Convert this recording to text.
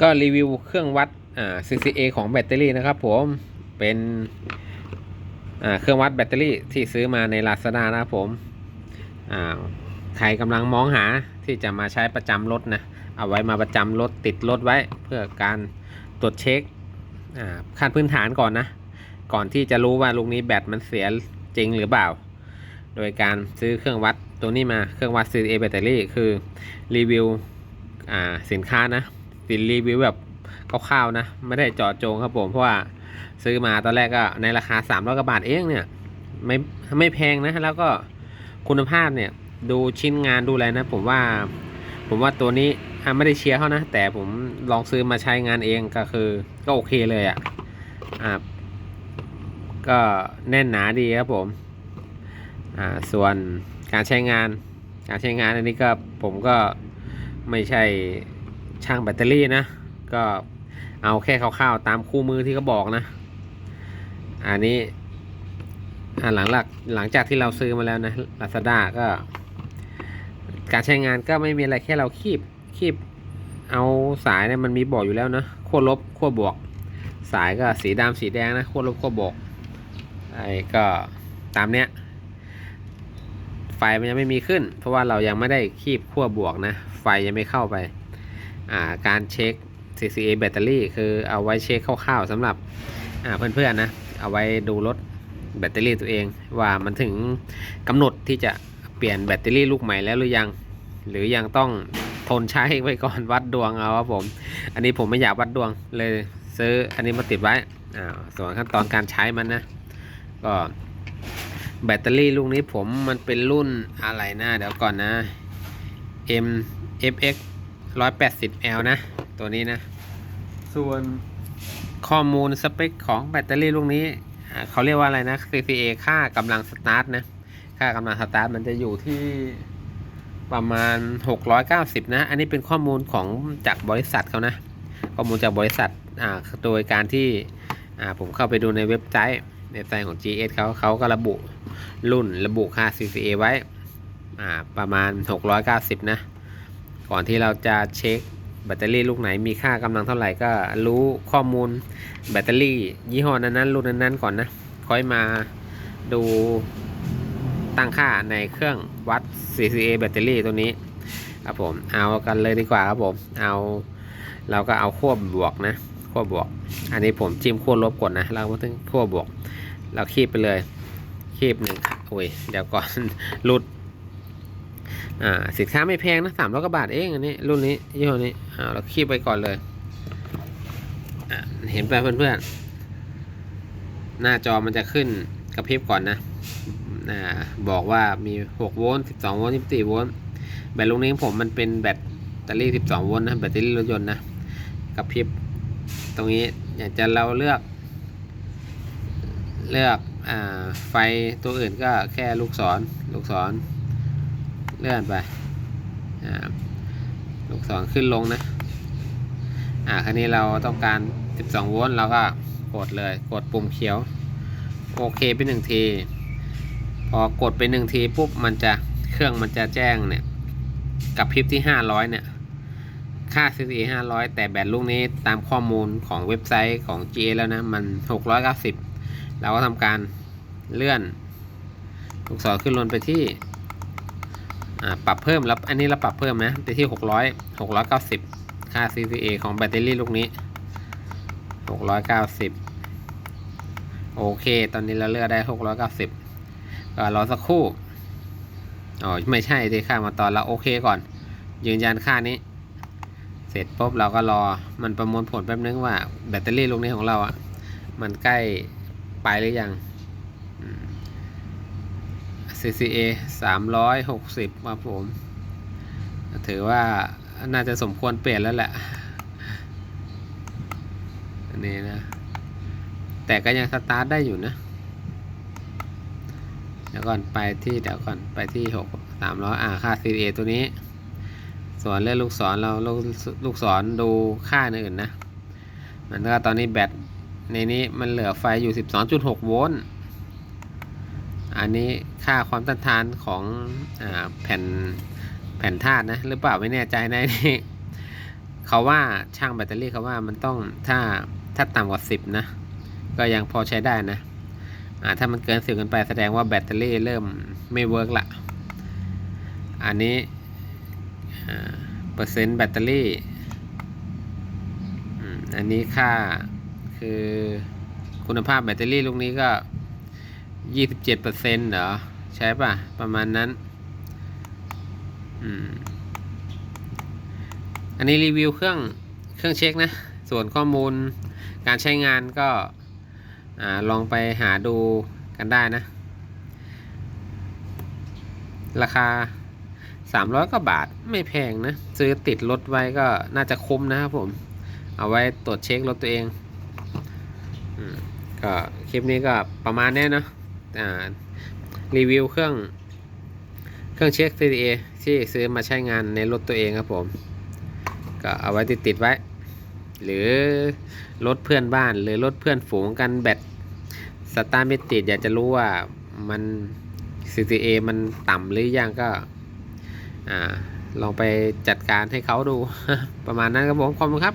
ก็รีวิวเครื่องวัดอ่า CCA ของแบตเตอรี่นะครับผมเป็นอ่าเครื่องวัดแบตเตอรี่ที่ซื้อมาใน Lazada นะครับผมอ่าใครกำลังมองหาที่จะมาใช้ประจำรถนะเอาไว้มาประจำรถติดรถไว้เพื่อการตรวจเช็คอ่าขั้นพื้นฐานก่อนนะ ก่อนที่จะรู้ว่าลูกนี้แบตมันเสียจริงหรือเปล่า โดยการซื้อเครื่องวัดตัวนี้มาเครื่องวัด CCA แบตเตอรี่คือรีวิวอ่าสินค้านะ สิรีวิวแบบคร่าวๆนะ ไม่ได้เจาะจงครับผมเพราะว่าซื้อมาตอนแรกก็ในราคา300กว่าบาทเองเนี่ยไม่ไม่แพงนะแล้วก็คุณภาพเนี่ยดูชิ้นงานดูอะไรนะ ผมว่าผมว่าตัวนี้ไม่ได้เชียร์เขานะ แต่ผมลองซื้อมาใช้งานเองก็คือ ก็โอเคเลยอะ่ะอ่าก็แน่นหนาดีครับผมอ่าส่วนการใช้งาน การใช้งานอันนี้ก็ผมก็ไม่ใช่ ช่างแบตเตอรี่นะ ก็เอาแค่คร่าวๆตามคู่มือที่เขาบอกนะ อันนี้อหลังหลักหลังจากที่เราซื้อมาแล้วนะ Lazada ก็ การใช้งานก็ไม่มีอะไรแค่เราคีบคีบเอาสายเนี่ยมันมีบอกอยู่แล้วนะขั้วลบขั้วบวก สายก็สีดำสีแดงนะขั้วลบขั้วบวกไอ้ก็ตามเนี้ยไฟมันยังไม่มีขึ้น เพราะว่าเรายังไม่ได้คีบขั้วบวกนะ ไฟยังไม่เข้าไป การเช็ค CCA แบตเตอรี่คือเอาไว้เช็คคร่าวๆสำหรับเพื่อนๆนะเอาไว้ดูรถแบตเตอรี่ตัวเอง ว่ามันถึงกำหนดที่จะเปลี่ยนแบตเตอรี่ลูกใหม่แล้วหรือยัง หรือยังต้องทนใช้ไว้ก่อนวัดดวงเอาครับผม อันนี้ผมไม่อยากวัดดวงเลยซื้ออันนี้มาติดไว้อ่าส่วนขั้นตอนการใช้มันนะ ก็แบตเตอรี่ลูกนี้ผมมันเป็นรุ่นอะไรนะเดี๋ยวก่อนนะ M FX 180L นะ ตัวนี้นะ ส่วนข้อมูลสเปคของแบตเตอรี่ลูกนี้อ่าเขาเรียกว่าอะไรนะ CCA ค่ากำลังสตาร์ทนะ ค่ากำลังสตาร์ทมันจะอยู่ที่ประมาณ 690 นะ อันนี้เป็นข้อมูลของจากบริษัทเขานะ ข้อมูลจากบริษัทอ่าโดยการที่อ่าผมเข้าไปดูในเว็บไซต์เว็บไซต์ของ GS เขาเขาก็ระบุรุ่นระบุค่า CCA ไว้อ่าประมาณ 690 นะ ก่อนที่เราจะเช็คแบตเตอรี่ลูกไหนมีค่ากำลังเท่าไหร่ก็รู้ข้อมูลแบตเตอรี่ยี่ห้อนั้นๆรุ่นนั้นๆก่อนนะค่อยมาดูตั้งค่าในเครื่องวัด CCA แบตเตอรี่ตัวนี้ครับผมเอากันเลยดีกว่าครับผมเอาเราก็เอาขั้วบวกนะขั้วบวก อันนี้ผมจิ้มขั้วลบก่อนนะเรามาถึงขั้วบวก เราคีบไปเลยคีบหนึ่งโอ้ยเดี๋ยวก่อนหลุด อ่าสินค้าไม่แพงนะสามร้อยกว่าบาทเองอันนี้รุ่นนี้ยี่ห้อนี้อ่าเราคีบไปก่อนเลยเห็นไปเพื่อนๆ หน้าจอมันจะขึ้นกระพริบก่อนนะอ่าบอกว่ามี 6 โวลต์ 12 โวลต์ 24 โวลต์ แบตลูกนี้ผมมันเป็นแบตเตอรี่ 12 โวลต์นะ แบตเตอรี่รถยนต์นะกระพริบ ตรงนี้อยากจะเราเลือก เลือกอ่าไฟตัวอื่นก็แค่ลูกศร ลูกศร เลื่อนไปลูกศรขึ้นลงนะ อ่าคราวนี้เราต้องการ 12 โวลต์เราก็กดเลย กดปุ่มเขียว โอเคไปหนึ่งที พอกดไปหนึ่งทีปุ๊บมันจะเครื่องมันจะแจ้งเนี่ย กับพริบที่ 500 เนี่ย ค่า CCA 500 แต่แบตลูกนี้ตามข้อมูลของเว็บไซต์ของ GA แล้วนะ มัน 690 เราก็ทำการเลื่อนลูกศรขึ้นลงไปที่ ปรับเพิ่มแล้วอันนี้เราปรับเพิ่มนะไปที่ 600 690 ค่า CCA ของแบตเตอรี่ลูกนี้ 690 โอเค ตอนนี้เราเลือกได้ 690ก็รอสักครู่อ๋อไม่ใช่ที่ค่ามาตอนเราโอเคก่อน ยืนยันค่านี้ เสร็จปุ๊บเราก็รอมันประมวลผลแป๊บนึงว่าแบตเตอรี่ลูกนี้ของเราอะ่ะมันใกล้ไปหรือยังอืม CCA 360ครับผม ถือว่าน่าจะสมควรเปลี่ยนแล้วแหละ อันนี้นะ แต่ก็ยังสตาร์ทได้อยู่นะ เดี๋ยวก่อนไปที่เดี๋ยวก่อนไปที่หกสามร้อยอ่าค่า CCA ตัวนี้ ส่วนเรื่องลูกศรเราลูกลูกศรดูค่าอื่นนะ มันก็ตอนนี้แบตในนี้มันเหลือไฟอยู่ 12.6 โวลต์ อันนี้ค่าความต้านทานของอแผ่นแผ่นธาตุนะหรือเปล่าไม่แน่ใจนะนี่เขาว่าช่างแบตเตอรี่เขาว่ามันต้องถ้าถ้าต่ำกว่าสิบนะ ก็ยังพอใช้ได้นะอ่าถ้ามันเกินสิบกันไปแสดงว่าแบตเตอรี่เริ่มไม่เวิร์กละอันนี้เปอร์เซ็นต์แบตเตอรี่อันนี้ค่าคือคุณภาพแบตเตอรี่ลูกนี้ก็ ยี่สิบเจ็ดเปอร์เซ็นต์เหรอ ใช่ป่ะ ประมาณนั้น อืม อันนี้รีวิวเครื่องเครื่องเช็คนะ ส่วนข้อมูลการใช้งานก็อลองไปหาดูกันได้นะ ราคา 300กว่าบาทไม่แพงนะ ซื้อติดรถไว้ก็น่าจะคุ้มนะครับผม เอาไว้ตรวจเช็ครถตัวเองอก็คลิปนี้ก็ประมาณนี้เนาะ รีวิวเครื่องเครื่องเช็ค CDA ที่ซื้อมาใช้งานในรถตัวเองครับผม ก็เอาไว้ติดติดๆไว้ หรือรถเพื่อนบ้าน หรือรถเพื่อนฝูงกันแบตสตาร์ไม่ติดอยากจะรู้ว่ามัน CCA มันต่ำหรือยังก็อลองไปจัดการให้เขาดู ประมาณนั้นครับผมขอบคุณครับ